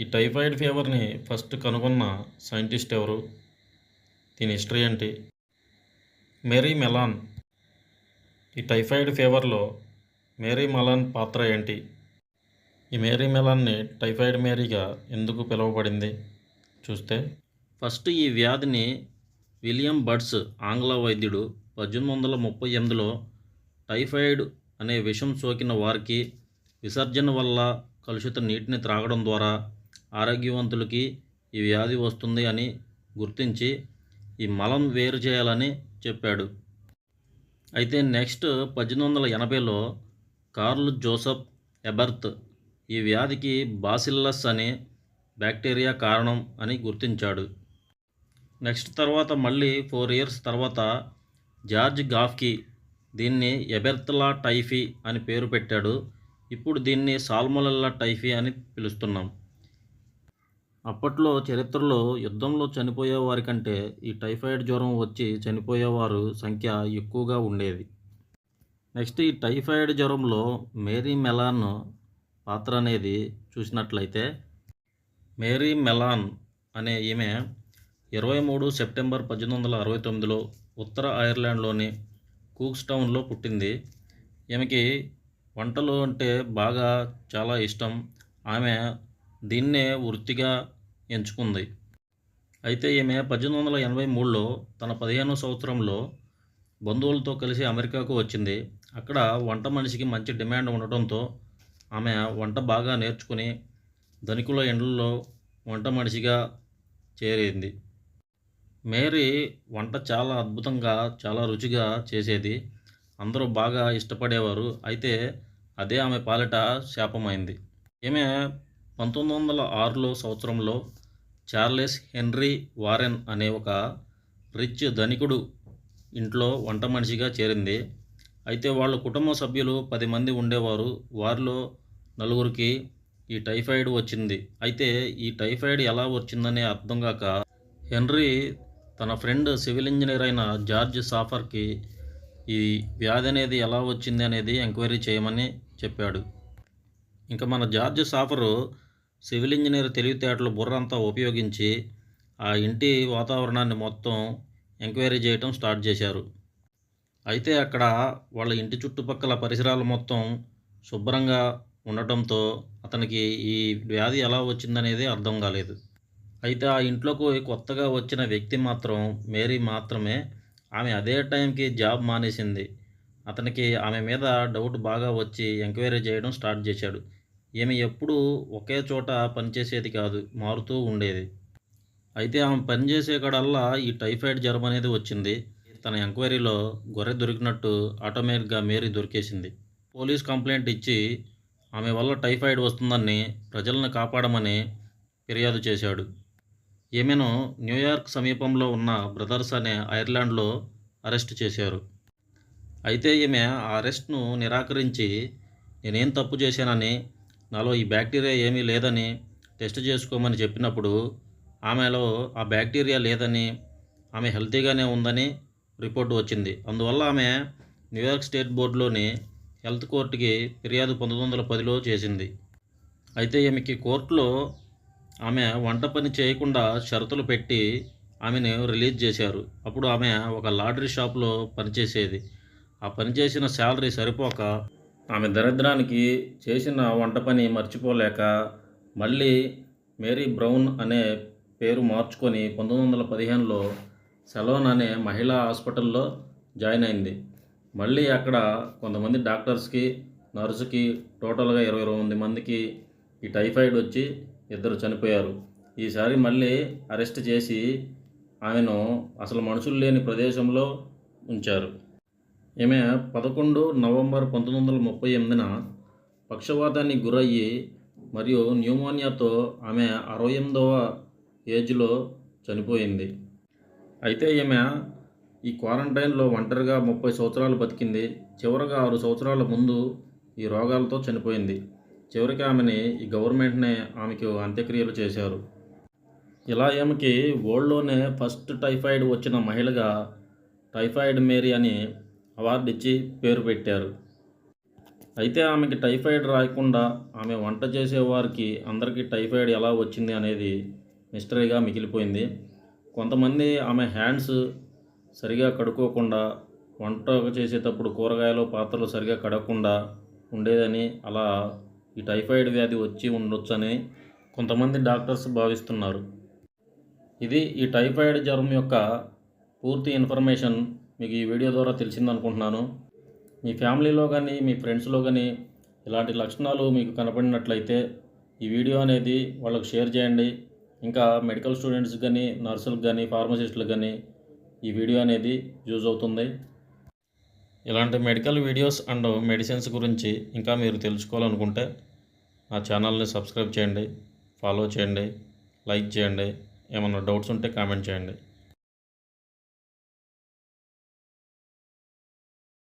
ఈ టైఫాయిడ్ ఫీవర్ని ఫస్ట్ కనుగొన్న సైంటిస్ట్ ఎవరు? దీని హిస్టరీ ఏంటి? Mary Mallon. ఈ టైఫాయిడ్ ఫీవర్లో మేరీ మెలాన్ పాత్ర ఏంటి? ఈ మేరీ మెలాన్ని టైఫాయిడ్ మేరీగా ఎందుకు పిలువబడింది? చూస్తే ఫస్ట్ ఈ వ్యాధిని విలియం బడ్స్ ఆంగ్ల వైద్యుడు పద్దెనిమిది వందల ముప్పై ఎనిమిదిలో టైఫాయిడ్ అనే విషం సోకిన వారికి విసర్జన వల్ల కలుషిత నీటిని త్రాగడం ద్వారా ఆరోగ్యవంతులకి ఈ వ్యాధి వస్తుంది అని గుర్తించి ఈ మలం వేరు చేయాలని చెప్పాడు. అయితే నెక్స్ట్ పద్దెనిమిది వందల ఎనభైలో కార్ల్ జోసఫ్ ఎబర్త్ ఈ వ్యాధికి బాసిల్లస్ అనే బ్యాక్టీరియా కారణం అని గుర్తించాడు. నెక్స్ట్ తర్వాత మళ్ళీ ఫోర్ ఇయర్స్ తర్వాత జార్జ్ గాఫ్కి దీన్ని ఎబెర్తలా టైఫీ అని పేరు పెట్టాడు. ఇప్పుడు దీన్ని సాల్మొలల్లా టైఫీ అని పిలుస్తున్నాం. అప్పట్లో చరిత్రలో యుద్ధంలో చనిపోయేవారి కంటే ఈ టైఫాయిడ్ జ్వరం వచ్చి చనిపోయేవారు సంఖ్య ఎక్కువగా ఉండేది. నెక్స్ట్ ఈ టైఫాయిడ్ జ్వరంలో మేరీ మెలాన్ పాత్ర అనేది చూసినట్లయితే మేరీ మెలాన్ అనే ఈమె ఇరవై మూడు సెప్టెంబర్ పద్దెనిమిది వందల అరవై తొమ్మిదిలో ఉత్తర ఐర్లాండ్లోని కూక్స్ టౌన్లో పుట్టింది. ఈమెకి వంటలు అంటే బాగా చాలా ఇష్టం. ఆమె దీన్నే వృత్తిగా ఎంచుకుంది. అయితే ఈమె పద్దెనిమిది వందల ఎనభై మూడులో తన పదిహేనో సంవత్సరంలో బంధువులతో కలిసి అమెరికాకు వచ్చింది. అక్కడ వంట మనిషికి మంచి డిమాండ్ ఉండటంతో ఆమె వంట బాగా నేర్చుకుని ధనికుల ఇండ్లలో వంట మనిషిగా చేరింది. మేరీ వంట చాలా అద్భుతంగా చాలా రుచిగా చేసేది. అందరూ బాగా ఇష్టపడేవారు. అయితే అదే ఆమె పాలిట శాపమైంది. ఈమె పంతొమ్మిది వందల ఆరులో సంవత్సరంలో చార్లెస్ హెన్రీ వారెన్ అనే ఒక రిచ్ ధనికుడు ఇంట్లో వంట మనిషిగా చేరింది. అయితే వాళ్ళ కుటుంబ సభ్యులు పది మంది ఉండేవారు. వారిలో నలుగురికి ఈ టైఫాయిడ్ వచ్చింది. అయితే ఈ టైఫాయిడ్ ఎలా వచ్చిందనే అర్థం కాక హెన్రీ తన ఫ్రెండ్ సివిల్ ఇంజనీర్ అయిన జార్జ్ సాఫర్కి ఈ వ్యాధి అనేది ఎలా వచ్చింది అనేది ఎంక్వైరీ చేయమని చెప్పాడు. ఇంకా మన జార్జ్ సాఫరు సివిల్ ఇంజనీర్ తెలివితేటలు బుర్రంతా ఉపయోగించి ఆ ఇంటి వాతావరణాన్ని మొత్తం ఎంక్వైరీ చేయటం స్టార్ట్ చేశారు. అయితే అక్కడ వాళ్ళ ఇంటి చుట్టుపక్కల పరిసరాలు మొత్తం శుభ్రంగా ఉండటంతో అతనికి ఈ వ్యాధి ఎలా వచ్చిందనేది అర్థం కాలేదు. అయితే ఆ ఇంట్లోకి కొత్తగా వచ్చిన వ్యక్తి మాత్రం మేరీ మాత్రమే ఆమె అదే టైంకి జాబ్ మానేసింది. అతనికి ఆమె మీద డౌట్ బాగా వచ్చి ఎంక్వైరీ చేయడం స్టార్ట్ చేశాడు. ఈమె ఎప్పుడూ ఒకే చోట పనిచేసేది కాదు మారుతూ ఉండేది. అయితే ఆమె పనిచేసే కాడల్లా ఈ టైఫాయిడ్ జ్వరం అనేది వచ్చింది. తన ఎంక్వైరీలో గొర్రె దొరికినట్టు ఆటోమేటిక్గా మేరీ దొరికేసింది. పోలీస్ కంప్లైంట్ ఇచ్చి ఆమె వల్ల టైఫాయిడ్ వస్తుందని ప్రజలను కాపాడమని ఫిర్యాదు చేశాడు. ఈమెను న్యూయార్క్ సమీపంలో ఉన్న బ్రదర్స్ అనే ఐర్లాండ్లో అరెస్ట్ చేశారు. అయితే ఈమె ఆ అరెస్ట్ను నిరాకరించి నేనేం తప్పు చేశానని నాలో ఈ బ్యాక్టీరియా ఏమీ లేదని టెస్ట్ చేసుకోమని చెప్పినప్పుడు ఆమెలో ఆ బ్యాక్టీరియా లేదని ఆమె హెల్తీగానే ఉందని రిపోర్ట్ వచ్చింది. అందువల్ల ఆమె న్యూయార్క్ స్టేట్ బోర్డులోని హెల్త్ కోర్టుకి ఫిర్యాదు పంతొమ్మిది వందల పదిలో చేసింది. అయితే ఈమెకి కోర్టులో ఆమె వంట పని చేయకుండా షరతులు పెట్టి ఆమెను రిలీజ్ చేశారు. అప్పుడు ఆమె ఒక లాటరీ షాప్లో పనిచేసేది. ఆ పని చేసిన శాలరీ సరిపోక ఆమె దరిద్రానికి చేసిన వంట పని మర్చిపోలేక మళ్ళీ మేరీ బ్రౌన్ అనే పేరు మార్చుకొని పంతొమ్మిది వందల పదిహేనులో సెలోన్ అనే మహిళా హాస్పిటల్లో జాయిన్ అయింది. మళ్ళీ అక్కడ కొంతమంది డాక్టర్స్కి నర్సుకి టోటల్గా ఇరవై రెండు మందికి ఈ టైఫాయిడ్ వచ్చి ఇద్దరు చనిపోయారు. ఈసారి మళ్ళీ అరెస్ట్ చేసి ఆమెను అసలు మనుషులు లేని ప్రదేశంలో ఉంచారు. ఈమె పదకొండు నవంబర్ పంతొమ్మిది వందల ముప్పై ఎనిమిదిన పక్షవాతానికి గురయ్యి మరియు న్యూమోనియాతో ఆమె అరవై ఎనిమిదవ ఏజ్లో చనిపోయింది. అయితే ఈమె ఈ క్వారంటైన్లో ఒంటరిగా ముప్పై సంవత్సరాలు బతికింది. చివరగా ఆరు సంవత్సరాల ముందు ఈ రోగాలతో చనిపోయింది. చివరికి ఆమెని ఈ గవర్నమెంట్నే ఆమెకు అంత్యక్రియలు చేశారు. ఇలా ఈమెకి వరల్డ్లోనే ఫస్ట్ టైఫాయిడ్ వచ్చిన మహిళగా టైఫాయిడ్ మేరీ అని అవార్డు ఇచ్చి పేరు పెట్టారు. అయితే ఆమెకి టైఫాయిడ్ రాకుండా ఆమె వంట చేసేవారికి అందరికీ టైఫాయిడ్ ఎలా వచ్చింది అనేది మిస్టరీగా మిగిలిపోయింది. కొంతమంది ఆమె హ్యాండ్స్ సరిగా కడుక్కోకుండా వంట చేసేటప్పుడు కూరగాయలు పాత్రలు సరిగా కడగకుండా ఉండేదని అలా ఈ టైఫాయిడ్ వ్యాధి వచ్చి ఉండొచ్చని కొంతమంది డాక్టర్స్ భావిస్తున్నారు. ఇది ఈ టైఫాయిడ్ జ్వరం యొక్క పూర్తి ఇన్ఫర్మేషన్ మీకు ఈ వీడియో ద్వారా తెలిసిందనుకుంటున్నాను. మీ ఫ్యామిలీలో కానీ మీ ఫ్రెండ్స్లో కానీ ఇలాంటి లక్షణాలు మీకు కనపడినట్లయితే ఈ వీడియో అనేది వాళ్ళకు షేర్ చేయండి. ఇంకా మెడికల్ స్టూడెంట్స్ కానీ నర్సులకు కానీ ఫార్మసిస్టులకు కానీ ఈ వీడియో అనేది యూజ్ అవుతుంది. ఇలాంటి మెడికల్ వీడియోస్ అండ్ మెడిసిన్స్ గురించి ఇంకా మీరు తెలుసుకోవాలనుకుంటే నా ఛానల్ని సబ్స్క్రైబ్ చేయండి ఫాలో చేయండి లైక్ చేయండి ఏమైనా డౌట్స్ ఉంటే కామెంట్ చేయండి.